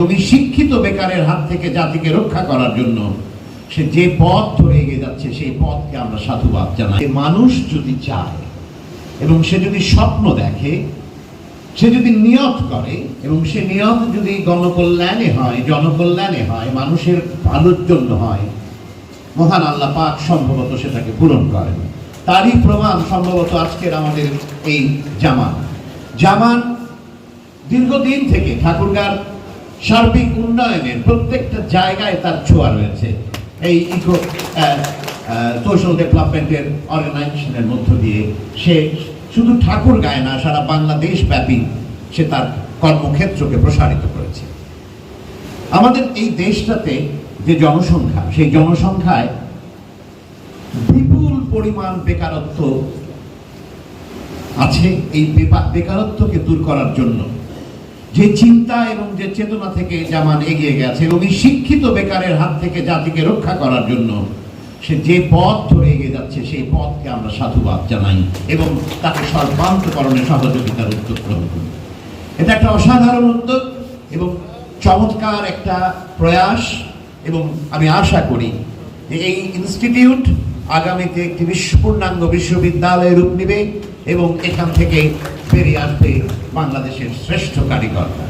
তুমি শিক্ষিত বেকারের হাত থেকে জাতিকে রক্ষা করার জন্য সে যে পথ ধরে এগিয়ে যাচ্ছে, সেই পথকে আমরা সাধুবাদ জানাই। মানুষ যদি চায় এবং সে যদি স্বপ্ন দেখে, সে যদি নিয়ত করে এবং সে নিয়ত যদি গণকল্যাণে হয়, জনকল্যাণে হয়, মানুষের ভালোর জন্য হয়, মহান আল্লাহ পাক সম্ভবত সেটাকে পূরণ করেন। তারই প্রমাণ সম্ভবত আজকের আমাদের এই জামান। জামান দীর্ঘদিন থেকে ঠাকুরগার সার্বিক উন্নয়নের প্রত্যেকটা জায়গায় তার ছোঁয়া রয়েছে। এই ইকো সোশ্যাল ডেভেলপমেন্টের অর্গানাইজেশনের মধ্য দিয়ে সে শুধু ঠাকুর গায় না, সারা বাংলাদেশ ব্যাপী সে তার কর্মক্ষেত্রকে প্রসারিত করেছে। আমাদের এই দেশটাতে যে জনসংখ্যা, সেই জনসংখ্যায় বিপুল পরিমাণ বেকারত্ব আছে। এই বেকারত্বকে দূর করার জন্য যে চিন্তা এবং যে চেতনা থেকে জামান এগিয়ে গেছে এবং এই শিক্ষিত বেকারের হাত থেকে জাতিকে রক্ষা করার জন্য, সে যে পথ ধরে এগিয়ে যাচ্ছে, সেই পথকে আমরা সাধুবাদ জানাই এবং তাকে সর্বান্তকরণে সহযোগিতার উদ্যোগ গ্রহণ করি। এটা একটা অসাধারণ উদ্যোগ এবং চমৎকার একটা প্রয়াস এবং আমি আশা করি এই ইনস্টিটিউট আগামীতে একটি বিশ্বপূর্ণাঙ্গ বিশ্ববিদ্যালয়ে রূপ নেবে এবং এখান থেকে বেরিয়ে আসবে বাংলাদেশের শ্রেষ্ঠ কারিগররা